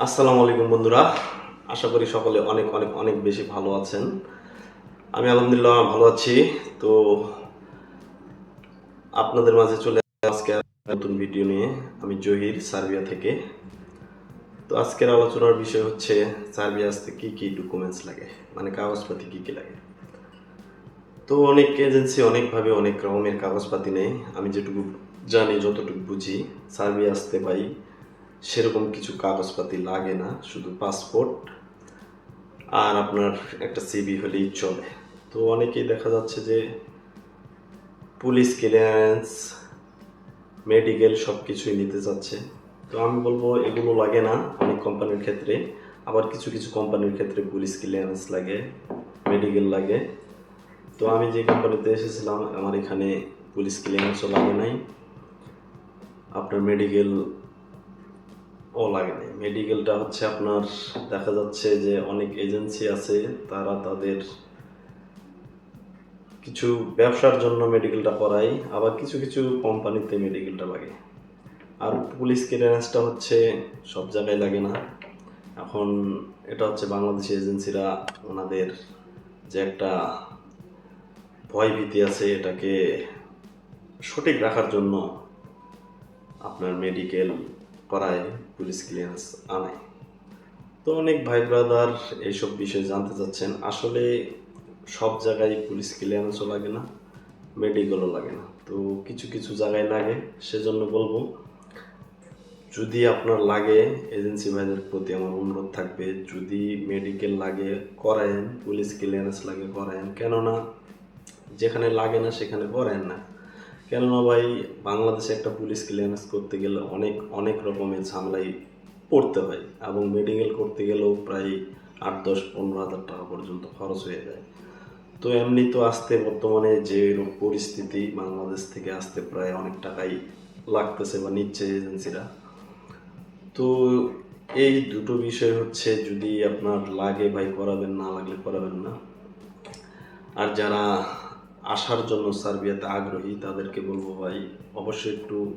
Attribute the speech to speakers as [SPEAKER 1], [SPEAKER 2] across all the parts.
[SPEAKER 1] আসসালামু আলাইকুম বন্ধুরা। আশা করি সকলে অনেক অনেক অনেক বেশি ভালো আছেন। আমি আলহামদুলিল্লাহ ভালো আছি। তো আপনাদের মাঝে চলে আজকে নতুন ভিডিও নিয়ে। আমি জহির, সার্বিয়া থেকে। তো আজকের আলোচনার বিষয় হচ্ছে সার্বিয়া আসতে কি কি ডকুমেন্টস লাগে? মানে কাগজপাতি কি কি লাগে? তো অনেক এজেন্সি অনেকভাবে অনেক রকমের কাগজপাতি নেই আমি যেটুকু জানি, যতটুকু বুঝি, সার্বিয়া আসতে পাই সেরকম কিছু কাগজপাতি লাগে না, শুধু পাসপোর্ট আর আপনার একটা সিবি হলেই চলে। তো অনেকেই দেখা যাচ্ছে যে পুলিশ ক্লিয়ারেন্স মেডিকেল সব কিছুই নিতে চাচ্ছে তো আমি বলব এগুলো লাগে না অনেক কোম্পানির ক্ষেত্রে। আবার কিছু কিছু কোম্পানির ক্ষেত্রে পুলিশ ক্লিয়ারেন্স লাগে মেডিকেল লাগে। তো আমি যে কোম্পানিতে এসেছিলাম, আমার এখানে পুলিশ ক্লিয়ারেন্সও লাগে নাই। আপনার মেডিকেল ও লাগে নাই। মেডিকেলটা হচ্ছে আপনার দেখা যাচ্ছে যে অনেক এজেন্সি আছে, তারা তাদের কিছু ব্যবসার জন্য মেডিকেলটা করায়, আবার কিছু কিছু কোম্পানিতে মেডিকেলটা লাগে। আর পুলিশ ক্লিয়ারেন্সটা হচ্ছে সব জায়গায় লাগে না। এখন এটা হচ্ছে বাংলাদেশি এজেন্সিরা ওনাদের যে একটা ভয় ভীতি আছে, এটাকে সঠিক রাখার জন্য আপনার মেডিকেল করায় পুলিশ ক্লিয়ারেন্স আনায়। তো অনেক ভাই ব্রাদার এইসব বিষয়ে জানতে চাচ্ছেন, আসলে সব জায়গায় পুলিশ ক্লিয়ারেন্সও লাগে না, মেডিকেলও লাগে না। তো কিছু কিছু জায়গায় লাগে, সেজন্য বলব, যদি আপনার লাগে, এজেন্সি ভাইদের প্রতি আমার অনুরোধ থাকবে, যদি মেডিকেল লাগে করায়েন পুলিশ ক্লিয়ারেন্স লাগে করায়েন কেননা, যেখানে লাগে না, সেখানে করেন না। কেননা ভাই, বাংলাদেশে একটা পুলিশ ক্লিয়ারেন্স করতে গেলে অনেক অনেক রকমের ঝামেলায় পড়তে হয় এবং মেডিকেল করতে গেলেও প্রায় আট, দশ, পনেরো হাজার টাকা পর্যন্ত খরচ হয়ে যায়। তো এমনি তো আসতে বর্তমানে যে পরিস্থিতি বাংলাদেশ থেকে আসতে প্রায় অনেক টাকাই লাগতেছে বা নিচ্ছে এজেন্সিরা। তো এই দুটো বিষয় হচ্ছে যদি আপনার লাগে ভাই, করাবেন, না লাগলে করাবেন না। আর যারা আসার জন্য সার্বিয়াতে আগ্রহী, তাদেরকে বলব ভাই, অবশ্যই একটু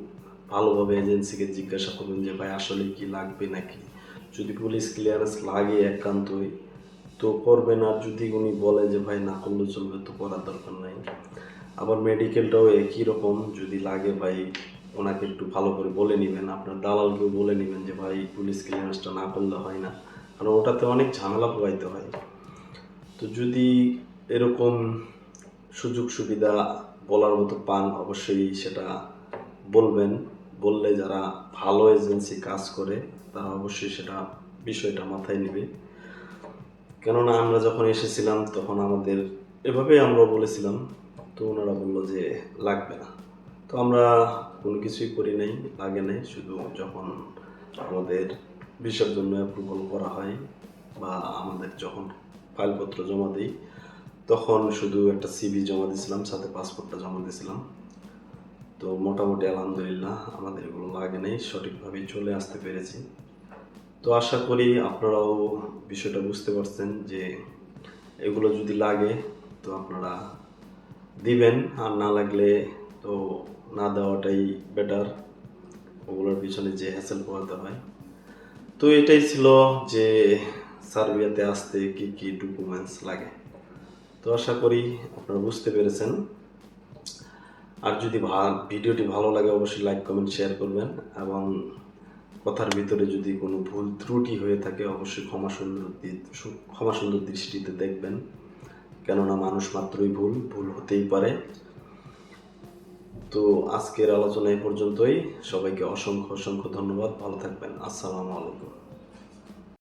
[SPEAKER 1] ভালোভাবে এজেন্সিকে জিজ্ঞাসা করবেন যে ভাই, আসলে কি লাগবে নাকি? যদি পুলিশ ক্লিয়ারেন্স লাগে একান্তই, তো করবেন। আর যদি উনি বলে যে ভাই, না করলে চলবে, তো করার দরকার নাই। আবার মেডিকেলটাও একই রকম, যদি লাগে ভাই, ওনাকে একটু ভালো করে বলে নেবেন। আপনার দালালকেও বলে নেবেন যে ভাই, পুলিশ ক্লিয়ারেন্সটা না করলে হয় না। কারণ ওটাতে অনেক ঝামেলা পোয়াইতে হয়। তো যদি এরকম সুযোগ সুবিধা বলার মতো পান অবশ্যই সেটা বলবেন। বললে যারা ভালো এজেন্সি কাজ করে, তারা অবশ্যই সেটা বিষয়টা মাথায় নেবে। কেননা আমরা যখন এসেছিলাম, তখন আমাদের এভাবেই আমরা বলেছিলাম, তো ওনারা বলল যে লাগবে না। তো আমরা কোনো কিছুই করি নাই, লাগে নাই। শুধু যখন আমাদের বিষয়ের জন্য অ্যাপ্রুভাল করা হয় বা আমাদের যখন ফাইলপত্র জমা দিই তখন শুধু একটা সিবি জমা দিয়েছিলাম, সাথে পাসপোর্টটা জমা দিয়েছিলাম। তো মোটামুটি আলহামদুলিল্লাহ আমাদের এগুলো লাগে নেই, সঠিকভাবেই চলে আসতে পেরেছি। তো আশা করি আপনারাও বিষয়টা বুঝতে পারছেন যে এগুলো যদি লাগে তো আপনারা দিবেন, আর না লাগলে তো না দেওয়াটাই বেটার ওগুলোর পিছনে যে হ্যাসেল পোহাতে হয়। তো এটাই ছিল যে সার্বিয়াতে আসতে কি কি ডকুমেন্টস লাগে। তো আশা করি আপনারা বুঝতে পেরেছেন। আর যদি ভিডিওটি ভালো লাগে অবশ্যই লাইক, কমেন্ট, শেয়ার করবেন এবং কথার ভিতরে যদি কোনো ভুল ত্রুটি হয়ে থাকে অবশ্যই ক্ষমা সুন্দর ক্ষমা সুন্দর দৃষ্টিতে দেখবেন। কেননা মানুষ মাত্রই ভুল ভুল হতেই পারে। তো আজকের আলোচনা এই পর্যন্তই। সবাইকে অসংখ্য অসংখ্য ধন্যবাদ। ভালো থাকবেন। আসসালামু আলাইকুম।